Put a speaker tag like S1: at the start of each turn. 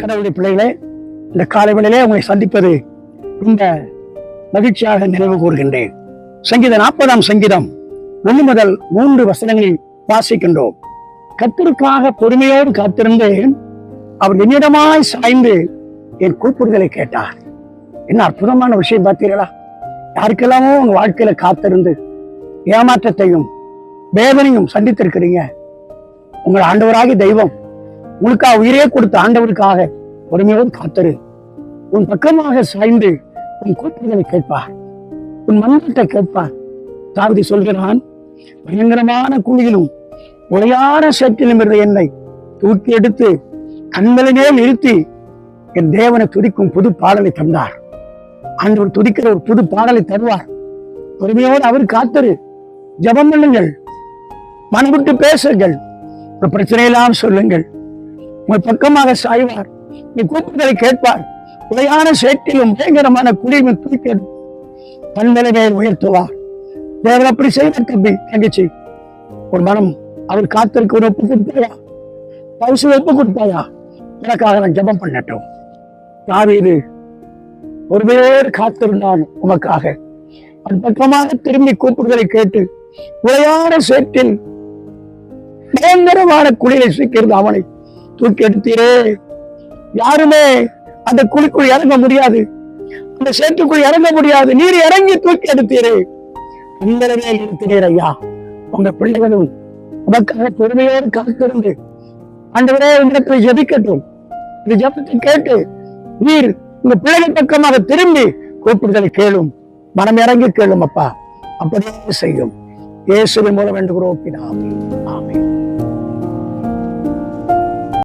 S1: கடவுளுடைய பிள்ளைகளே இந்த காலை வேளையிலே உங்களை சந்திப்பது ரொம்ப மகிழ்ச்சியாக நினைவு கூறுகின்றேன். சங்கீத நாற்பதாம் சங்கீதம் ஒன்று முதல் மூன்று வசனங்களில் வாசிக்கின்றோம். கத்திற்காக பொறுமையோடு காத்திருந்தேன் அவர் என்னிடமாய் சாய்ந்து என் கூப்பிடுதலை கேட்டார். என்ன அற்புதமான விஷயம் பார்த்தீர்களா? யாருக்கெல்லாமோ உங்க வாழ்க்கையில காத்திருந்து ஏமாற்றத்தையும் வேதனையும் சந்தித்திருக்கிறீங்க. உங்கள் ஆண்டவராகி தெய்வம் உங்களுக்காக உயிரே கொடுத்த ஆண்டவருக்காக பொறுமையோடு காத்தரு. உன் பக்கமாக சாய்ந்து உன் கோட்டைகளை கேட்பார் உன் மன்றத்தை கேட்பார் தாவதி சொல்கிறான் பயங்கரமான குழியிலும் உரையான சேற்றிலும் இருந்த என்னை தூக்கி எடுத்து கண்மலையே நிறுத்தி என் தேவனை துதிக்கும் புது பாடலை தந்தார். ஆண்டவர் துதிக்கிற ஒரு புது பாடலை தருவார். பொறுமையோடு அவர் காத்தரு. ஜெபம் பண்ணுங்கள். மனம் விட்டு பேசுங்கள். ஒரு பிரச்சனையெல்லாம் சொல்லுங்கள். உங்கள் பக்கமாக சாய்வார். நீ கூப்பிடுதலை கேட்பார். உலையான சேற்றிலும் பயங்கரமான குழியும் தூக்கி எடுத்து உயர்த்துவார். தேவன் அப்படி செய்த தம்பி. தங்கச்சி ஒரு மனம் அவர் காத்திருக்க ஒரு ஒப்பு கொடுத்தாயா பரிசு ஒப்பு கொடுத்தாயா எனக்காக நான் ஜெபம் பண்ணட்டும். தாவீது ஒரு பேர் காத்திருந்தான் உமக்காக. அது பக்கமாக திரும்பி கூப்பிடுதலை கேட்டு உரையான சேற்றில் பயங்கரமான குழியை சிக்கிறது அவனை. தூக்கி எடுத்தீரே யாருமே அந்த குழிக்குள் இறங்க முடியாது. அந்த சேற்றுக்குள் இறங்க முடியாது. நீர் இறங்கி தூக்கி எடுத்தீரே உங்களிடமே இருக்கிறீர் ஐயா. உங்க பிள்ளைகளும் உமக்காக பொறுமையோடு காத்திருந்து ஆண்டவரே உங்களுக்கு ஜபிக்கட்டும். இந்த ஜபத்தை கேட்டு நீர் உங்க பிள்ளைகள் பக்கமாக திரும்பி கூப்பிடுதலை கேளும். மனம் இறங்கி கேளும் அப்பா. அப்படியே செய்யும். இயேசுவின் மூலம் வேண்டுகிறோம் ஆமே ஆமே